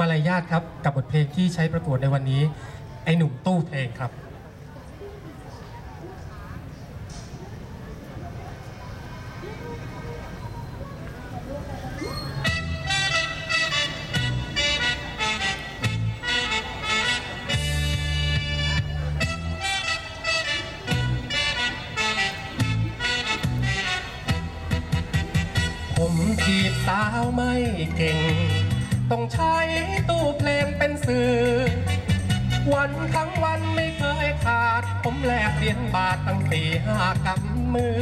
มารยาทครับกับบทเพลงที่ใช้ประกวดในวันนี้ ไอหนุ่มตู้เพลงครับผมจีบสาวไม่เก่ง ต้องใช้ตู้เพลงเป็นสื่อ วันทั้งวันไม่เคยขาด ผมแลกเหรียญบาทตั้งสี่ห้ากำมือ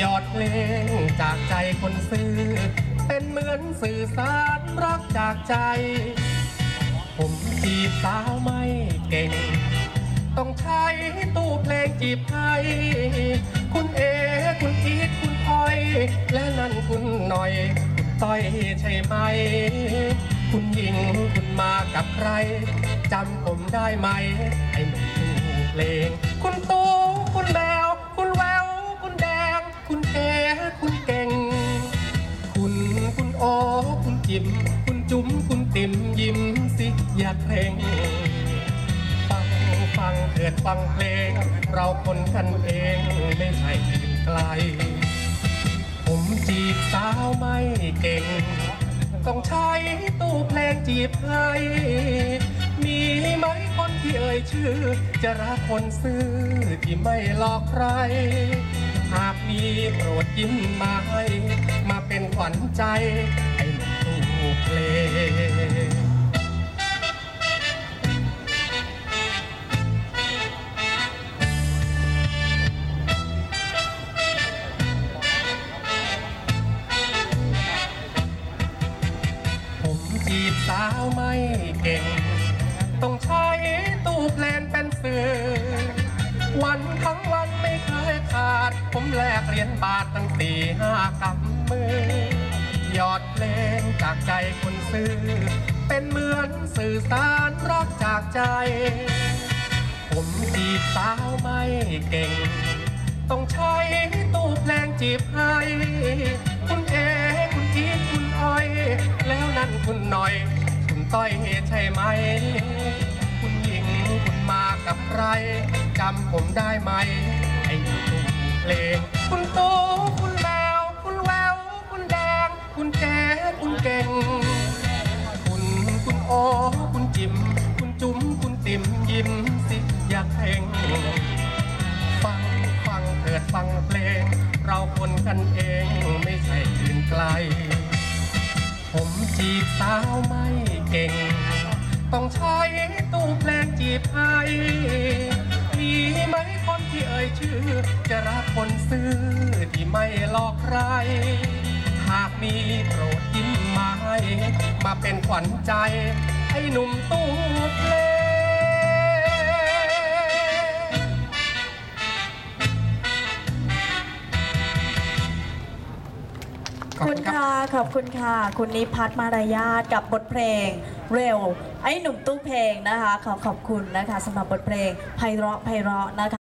ยอดเพลงจากใจคนซื้อ เป็นเหมือนสื่อสารรักจากใจ ผมจีบสาวไม่เก่ง ต้องใช้ตู้เพลงจีบใครคุณเอ คุณอีทคุณอ้อย และนั่นคุณหน่อย ต้อยใช่ไหม คุณหญิงคุณมากับใครจำผมได้ไหม ไอ้หนุ่มตู้เพลง คุณตู้คุณแมว คุณแวว คุณแดง คุณเอคุณเก่ง คุณคุณโอ คุณจิม คุณจุ๋มคุณติมยิ้มสิอย่าเพลงฟังฟังเถิดฟังเพลง เราคนกันเองไม่ใช่อื่นไกลาวไม่เก่ง ต้องใช้ตู้เพลงจีบใครมีไหมคนที่เอ่ยชื่อ จะรักคนซื่อที่ไม่หลอกใคร หากมีโปรดยิ้มมาให้ มาเป็นขวัญใจไอ้หนุ่มตู้เพลง สาวไม่เก่ง ต้องใช้ตู้เพลงเป็นสื่อ วันทั้งวันไม่เคยขาด ผมแลกเหรียญบาทตั้งสี่ห้ากำมือยอดเพลงจากใจคนซื้อ เป็นเหมือนสื่อสารรักจากใจ ผมจีบสาวไม่เก่ง ต้องใช้ตู้เพลงจีบให้ หน่อย คุณต้อยใช่ไหม คุณหญิงคุณมากับใครจำผมได้ไหม ไอ้ตู้เพลงคุณตูคุณแมวคุณแววคุณแดง คุณแก่คุณเก่ง คุณคุณโอคุณจิม คุณจุ๋มคุณติมยิ้มสิอยากเพลงฟังฟังเถิดฟังเพลง เราคนกันเองไม่ใช่อื่นไกลผมจีบาวไม่เก่ง ต้องใช้ตู้เพลงจีบให้มีไหมคนที่เอ่ยชื่อ จะรักคนซื่อที่ไม่หลอกใคร หากมีโปรดยิ้มมาให้ มาเป็นขวัญใจ ไอ้หนุ่มตู้แปล คุณค่ะ ขอบคุณค่ะ คุณนิพัฒน์มารยาทกับบทเพลงเร็ว ไอ้หนุ่มตู้เพลงนะคะ ขอขอบคุณนะคะสำหรับบทเพลงไพเราะไพเราะนะคะ